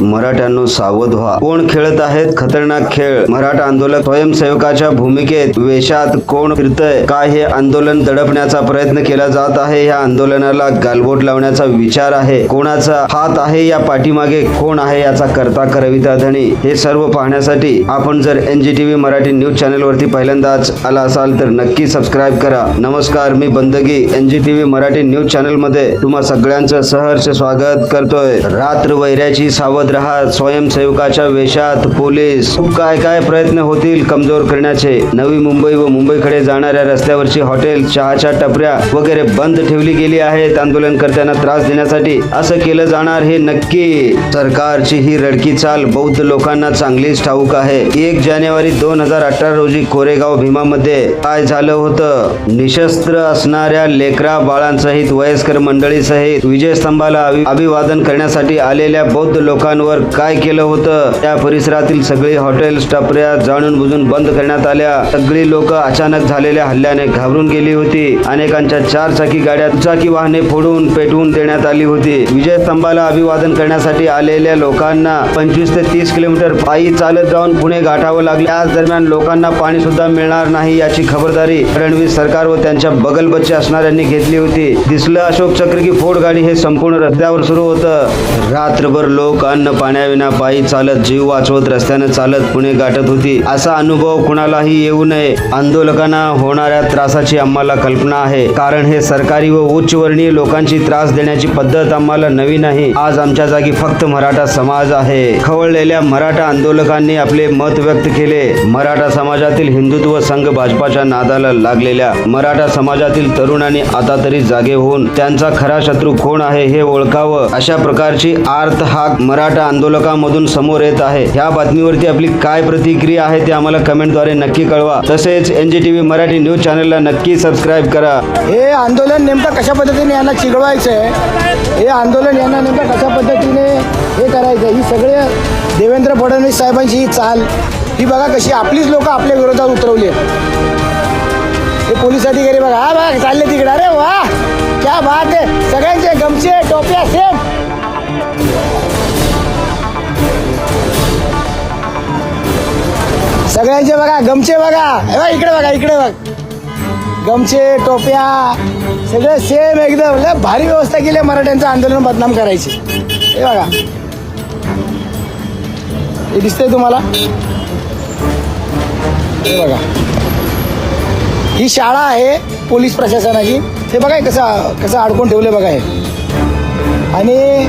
मराठ्यांनो सावध व्हा. कोण खेळत आहेत? खतरनाक खेळ. मराठा आंदोलक स्वयंसेवकाच्या भूमिकेत वेशात कोण फिरतय? काय हे आंदोलन दडपण्याचा प्रयत्न केला जात आहे? या आंदोलनाला गालबोट लावण्याचा विचार आहे. कोणाचा हात आहे? या पाठीमागे कोण आहे? याचा करता करविता धनी. हे सर्व पाहण्यासाठी आपण जर एनजीटीव्ही मराठी न्यूज चॅनल वरती पहिल्यांदाच आला असाल तर नक्की सबस्क्राईब करा. नमस्कार मी बंदगी. एनजीटीव्ही मराठी न्यूज चॅनलमध्ये तुम्हा सगळ्यांचं सहर्ष स्वागत करतोय. रात्र वैऱ्याची सावध राहा स्वयंसेवकाच्या वेशात पोलीस. खूप काय काय प्रयत्न होतील कमजोर करण्याचे. नवी मुंबई व मुंबईकडे जाणाऱ्या रस्त्यावरची हॉटेल चहाच्या टपऱ्या वगैरे बंद ठेवली गेली आहेत. आंदोलनकर्त्यांना त्रास देण्यासाठी असं केलं जाणार हे नक्की. सरकारची ही रडकी चाल बौद्ध लोकांना चांगलीच ठाऊक आहे. एक जानेवारी दोन हजार अठरा रोजी कोरेगाव भीमामध्ये काय झालं होतं? निशस्त्र असणाऱ्या लेकरा बाळांसहित वयस्कर मंडळी सहित विजयस्तंभाला अभिवादन करण्यासाठी आलेल्या बौद्ध लोकांवर काय केलं होतं? त्या परिसरातील सगळी हॉटेल्स टपऱ्या जाणून बुजून बंद करण्यात आल्या. सगळी लोक अचानक झालेल्या हल्ल्याने घाबरून गेली होती. अनेकांच्या चार चाकी गाड्या दुचाकी वाहने फोडून पेटवून देण्यात आली होती. विजय स्तंभाला अभिवादन करण्यासाठी आलेल्या लोकांना पंचवीस ते तीस किलोमीटर पायी चालत जाऊन पुणे गाठावं लागले. त्याच दरम्यान लोकांना पाणी सुद्धा मिळणार नाही याची खबरदारी फडणवीस सरकार व त्यांच्या बगलबच्चे असणाऱ्यांनी घेतली होती. दिसलं अशोक चक्र की फोड गाडी हे संपूर्ण रस्त्यावर सुरू होतं. रात्रभर लोक अन्न पाण्याविना पायी चालत जीव वाचवत रस्त्यानं चालत पुणे गाठत होती. असा अनुभव कुणालाही येऊ नये. आंदोलकांना होणाऱ्या त्रासाची आम्हाला कल्पना आहे. कारण हे सरकारी व उच्चवर्णीय लोकांची त्रास देण्याची पद्धत आम्हाला नवीन आहे आज आमच्या जागी फक्त मराठा समाज आहे. खवळलेल्या मराठा आंदोलकांनी आपले मत व्यक्त केले. मराठा समाजातील हिंदुत्व संघ भाजपाच्या नादाला लागलेल्या. मराठा समाजातील तरुणांनी आता तरी जागे होऊन त्यांचा खरा शत्रू कोण आहे हे ओळखावं. अशा प्रकारची आर्त हाक मराठा आंदोलकांमधून समोर येत आहे. ह्या बातमीवरती आपली काय प्रतिक्रिया आहे ते आम्हाला कमेंटद्वारे नक्की कळवा. तसेच एनजीटीव्ही मराठी न्यूज चॅनलला नक्की सबस्क्राईब करा. हे आंदोलन नेमकं कशा पद्धतीने यांना चिघळवायचं आहे? हे आंदोलन यांना नेमकं कशा पद्धतीने हे करायचं ही सगळे देवेंद्र फडणवीस साहेबांची ही चाल. ही बघा कशी आपलीच लोक आपल्या विरोधात उतरवली हे पोलीस अधिकारी बघा हा बघा चालले तिकडे. अरे वा! क्या बात आहे. सगळ्यांचे बघा गमचे बघा. हे इकडे बघा इकडे बघ. गमचे टोप्या सगळं सेम एकदम. लय भारी व्यवस्था केली आहे मराठ्यांचं आंदोलन बदनाम करायची. हे बघा. हे दिसतंय तुम्हाला? हे बघा. ही शाळा आहे पोलीस प्रशासनाची. हे बघा कसं कसं अडकून ठेवलं बघा हे. आणि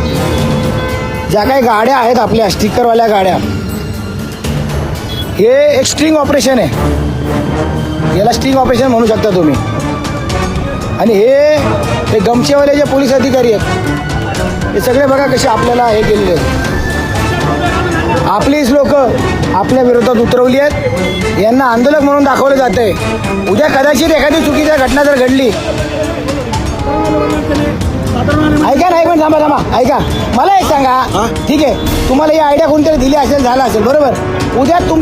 ज्या काही गाड्या आहेत आपल्या स्टिकरवाल्या गाड्या हे एक स्ट्रिंग ऑपरेशन आहे. याला स्टिंग ऑपरेशन म्हणू शकता तुम्ही. आणि हे हे गमचेवाले जे पोलीस अधिकारी आहेत हे सगळे बघा कसे आपल्याला हे केलेले आहेत. आपलीच लोक आपल्या विरोधात उतरवली आहेत. यांना आंदोलक म्हणून दाखवलं जात आहे उद्या कदाचित एखादी चुकीची घटना जर घडली. ऐका ना एक मिनिट थांबा थांबा. ऐका. मला एक सांगा. ठीक आहे. तुम्हाला ही आयडिया कोणतरी दिली असेल झाला असेल. बरोबर. उद्या तुमची